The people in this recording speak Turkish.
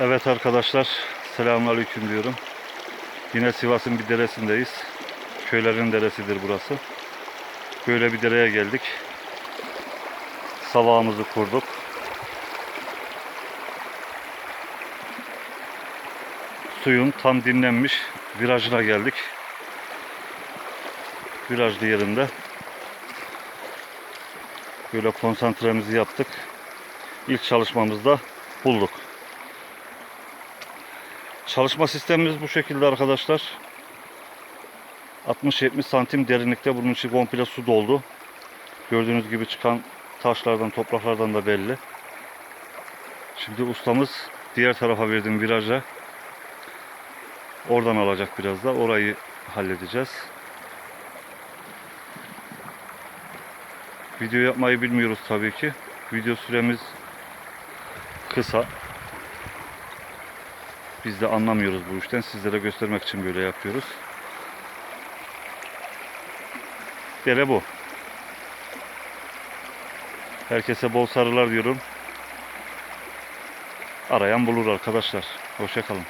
Evet arkadaşlar, selamünaleyküm diyorum. Yine Sivas'ın bir deresindeyiz. Köylerin deresidir burası. Böyle bir dereye geldik. Savağımızı kurduk. Suyun tam dinlenmiş virajına geldik. Virajlı yerinde. Böyle konsantremizi yaptık. İlk çalışmamızda bulduk. Çalışma sistemimiz bu şekilde arkadaşlar. 60-70 santim derinlikte bunun içi komple su doldu. Gördüğünüz gibi çıkan taşlardan, topraklardan da belli. Şimdi ustamız diğer tarafa verdiğim viraja oradan alacak biraz da. Orayı halledeceğiz. Video yapmayı bilmiyoruz tabii ki. Video süremiz kısa. Biz de anlamıyoruz bu işten. Sizlere göstermek için böyle yapıyoruz. Dere bu. Herkese bol sarılar diyorum. Arayan bulur arkadaşlar. Hoşçakalın.